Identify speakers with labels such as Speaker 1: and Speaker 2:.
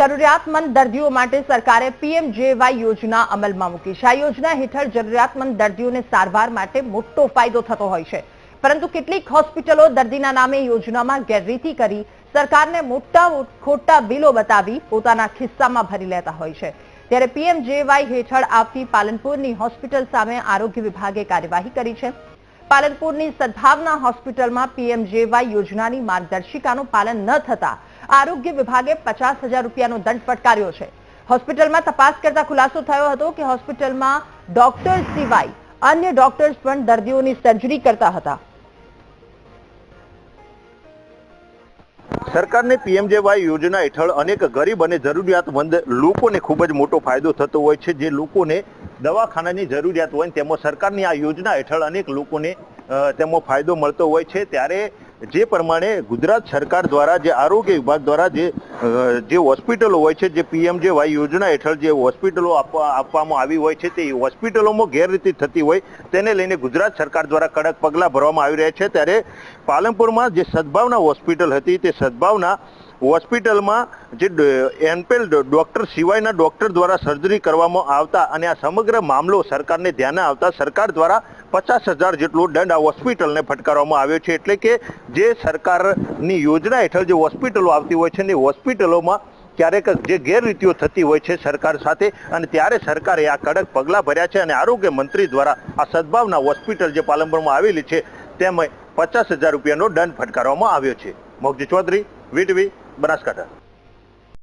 Speaker 1: જરૂરિયાતમંદ દર્દીઓ માટે સરકારે પીએમજેવાય યોજના અમલમાં મૂકી છે. આ યોજના હેઠળ જરૂરિયાતમંદ દર્દીઓને સારવાર માટે મોટો ફાયદો થતો હોય છે. પરંતુ કેટલીક હોસ્પિટલો દર્દીના નામે યોજનામાં ગેરરીતિ કરી સરકારને મોટા ખોટા બિલો બતાવી પોતાના ખિસ્સામાં ભરી લેતા હોય છે. ત્યારે પીએમજેવાય હેઠળ આવતી પાલનપુરની હોસ્પિટલ સામે આરોગ્ય વિભાગે કાર્યવાહી કરી છે. પાલનપુરની સદભાવના હોસ્પિટલમાં પીએમજેવાય યોજનાની માર્ગદર્શિકાનું પાલન ન થતા આરોગ્ય વિભાગે પચાસ હજાર રૂપિયાનો દંડ ફટકાર્યો છે. હોસ્પિટલમાં તપાસ કરતા ખુલાસો થયો હતો કે હોસ્પિટલમાં ડોક્ટર સિવાય અન્ય ડોક્ટર્સ પણ દર્દીઓની સર્જરી કરતા હતા.
Speaker 2: સરકારની પીએમજેવાય યોજના હેઠળ અનેક ગરીબ અને જરૂરિયાતમંદ લોકોને ખૂબ જ મોટો ફાયદો થતો હોય છે. જે લોકોને દવાખાનાની જરૂરિયાત હોય તેમાં સરકારની આ યોજના હેઠળ અનેક લોકોને તેમાં ફાયદો મળતો હોય છે. ત્યારે જે પ્રમાણે ગુજરાત સરકાર દ્વારા જે આરોગ્ય વિભાગ દ્વારા જે જે હોસ્પિટલો હોય છે, જે પીએમજેવાય યોજના હેઠળ જે હોસ્પિટલો આપવા, આપવામાં આવી હોય છે, તે હોસ્પિટલોમાં ગેરરીતિ થતી હોય, તેને લઈને ગુજરાત સરકાર દ્વારા કડક પગલાં ભરવામાં આવી રહ્યા છે. ત્યારે પાલનપુરમાં જે સદભાવના હોસ્પિટલ હતી, તે સદભાવના હોસ્પિટલમાં જે એનપેલ ડોક્ટર, સિવાયના ડોક્ટર દ્વારા સર્જરી કરવામાં આવતા અને આ સમગ્ર મામલો સરકારને ધ્યાને આવતા સરકાર દ્વારા પચાસ હજાર જેટલો દંડ આ હોસ્પિટલને ફટકારવામાં આવ્યો છે. એટલે કે જે સરકારની યોજના હેઠળ જે હોસ્પિટલો આવતી હોય છે ને હોસ્પિટલોમાં ક્યારેક જે ગેરરીતિઓ થતી હોય છે સરકાર સાથે અને ત્યારે સરકારે આ કડક પગલાં ભર્યા છે અને આરોગ્ય મંત્રી દ્વારા આ સદભાવના હોસ્પિટલ જે પાલનપુરમાં આવેલી છે તેમાં પચાસ હજાર રૂપિયાનો દંડ ફટકારવામાં આવ્યો છે. મોગજી ચૌધરી, વીટવી, બનાસકાંઠા.